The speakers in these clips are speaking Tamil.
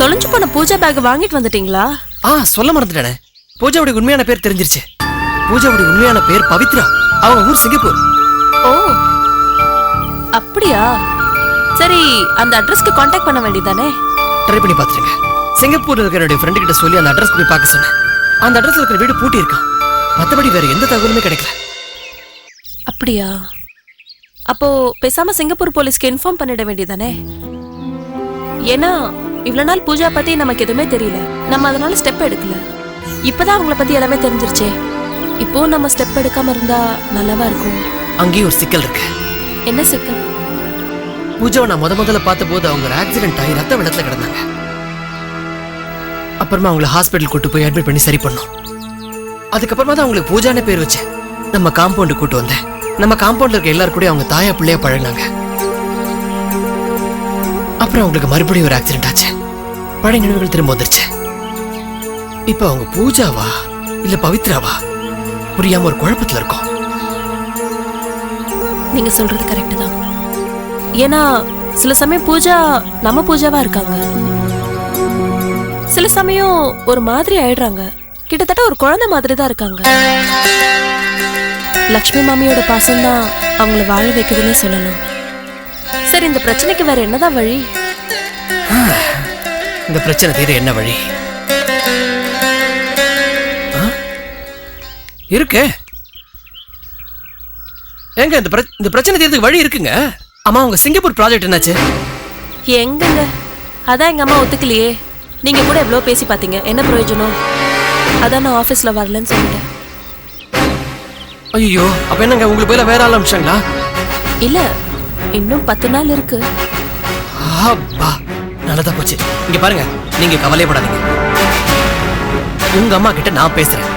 தொலைஞ்சு போன பூஜா பேக் வாங்கிட்டு வந்துட்டீங்களா? ஆ சொல்ல மறந்துட்டேனே. பூஜாவுடைய உண்மையான பேர் தெரிஞ்சிருச்சு. பூஜாவுடைய உண்மையான பேர் பவித்ரா. அவங்க ஊர் சிங்கப்பூர். ஓ அப்படியா? சரி அந்த அட்ரஸ்க்கு காண்டாக்ட் பண்ண வேண்டியதானே ட்ரை பண்ணி பார்த்துருங்க. சிங்கப்பூர்ல இருக்கிற என்னுடைய ஃப்ரெண்டு கிட்ட சொல்லி அந்த அட்ரஸ் போய் பார்க்க சொன்னேன். அந்த அட்ரஸ்ல இருக்கிற வீடு பூட்டி இருக்கான் மத்தபடி வேற எந்த தகவலுமே கிடைக்கல. அப்படியா? அப்போ பேசாம சிங்கப்பூர் போலீஸ்க்கு இன்ஃபார்ம் பண்ணிட வேண்டியதானே ஏன்னா இவ்வளவு நாள் பூஜா பத்தி நமக்கு எதுவுமே தெரியல. நம்ம அதனால ஸ்டெப் எடுக்கல. இப்பதான் அவங்கள பத்தி எல்லாமே தெரிஞ்சிருச்சே. இப்போ நம்ம ஸ்டெப் எடுக்காம இருந்தா நல்லாவா இருக்கும்? அங்கேயும் ஒரு சிக்கல் இருக்கு. என்ன சிக்கல்? பூஜாவை நான் முத முதல்ல பார்த்தபோது அவங்க ஒரு ஆக்சிடென்ட் ஆகி ரத்த வெள்ளத்துல கிடந்தாங்க. அப்புறமா அவங்கள ஹாஸ்பிட்டல் கூட்டு போய் அட்மிட் பண்ணி சரி பண்ணோம். அதுக்கப்புறமா தான் அவங்களுக்கு பூஜானே பேர் வச்சேன். நம்ம காம்பவுண்டு கூட்டு வந்தேன். நம்ம காம்பவுண்ட்ல இருக்க எல்லாரும் கூட அவங்க தாயா பிள்ளையா பழகினாங்க. அப்புறம் அவங்களுக்கு மறுபடியும் ஒரு ஆக்சிடென்ட் ஆச்சு. பழைய நினைவுகள் திரும்ப வந்துருச்சு. இப்ப அவங்க பூஜாவா? இல்ல பவித்ராவா? புரியாம ஒரு குழப்பத்துல இருக்கோம். நீங்க சொல்றது கரெக்ட் தான். ஏன்னா சில சமயம் பூஜா நம்ம பூஜாவா இருக்காங்க. சில சமயம் ஒரு மாதிரி ஆயிடுறாங்க. கிட்டத்தட்ட ஒரு குழந்தை மாதிரி தான் இருக்காங்க. லக்ஷ்மி மாமியோட பாசம் தான் அவங்கள வாழ வைக்குதுன்னே சொல்லலாம். சரி இந்த பிரச்சனைக்கு வேற என்னதான் வழி? இந்த பிரச்சனை தீர என்ன வழி? ஆ? இருக்கே. ஏங்க இந்த இந்த பிரச்சனை தீர்றதுக்கு வழி இருக்குங்க? அம்மா உங்க சிங்கப்பூர் ப்ராஜெக்ட் என்னாச்சு? எங்கங்க? அதான் எங்க அம்மா ஒத்துக்கலையே. நீங்க கூட எவ்வளவு பேசி பாத்தீங்க? என்ன பிரயோஜனம்? அதான் நான் ஆபீஸ்ல வரலன்னு சொல்லிட்டேன். ஐயோ அப்ப என்னங்க உங்களுக்கு போயில வேற ஆள் அனுப்பிச்சாங்களா? இல்ல இன்னும் பத்து நாள் இருக்கு. அப்பா நல்லதா போச்சு. இங்க பாருங்க நீங்க கவலைப்படாதீங்க. உங்க அம்மா கிட்ட நான் பேசுறேன்.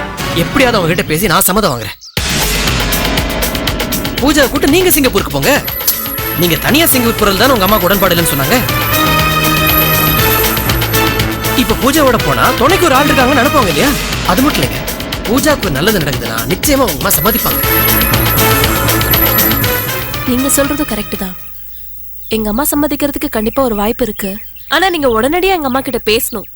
எப்படியாவது அவங்க கிட்ட பேசி நான் சம்மதம் வாங்குறேன். பூஜா கூட்டம் நீங்க சிங்கப்பூருக்கு போங்க. நீங்க தனியா சிங்கப்பூர் போறது தானே உங்க அம்மாக்கு உடன்பாடு இல்லைன்னு சொன்னாங்க. இப்ப பூஜாவோட போனா துணைக்கு ஒரு ஆள் இருக்காங்கன்னு நினைப்பாங்க இல்லையா? அது மட்டும் இல்லைங்க. பூஜாவுக்கு நல்லது நடக்குதுன்னா நிச்சயமா உங்க அம்மா சம்மதிப்பாங்க. நீங்க சொல்றது கரெக்ட் தான். எங்க அம்மா சம்மதிக்கிறதுக்கு கண்டிப்பா ஒரு வாய்ப்பு இருக்கு. ஆனா நீங்க உடனடியா எங்க அம்மா கிட்ட பேசணும்.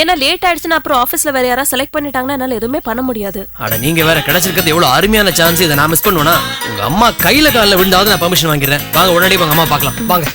ஏன்னா லேட் ஆயிடுச்சுன்னா அப்புறம் ஆபீஸ்ல வேற யாராவது செலக்ட் பண்ணிட்டாங்கன்னா என்னால எதுவுமே பண்ண முடியாது. அட நீங்க வேற கிடைச்சிருக்கிறது எவ்வளவு அருமையான சான்ஸ் இதை நான் மிஸ் பண்ணுவேனா? உங்க அம்மா கையில காலில் விழுந்தாவது நான் பெர்மிஷன் வாங்கிடுறேன். வாங்க உடனடியாக உங்க அம்மா பார்க்கலாம். வாங்க.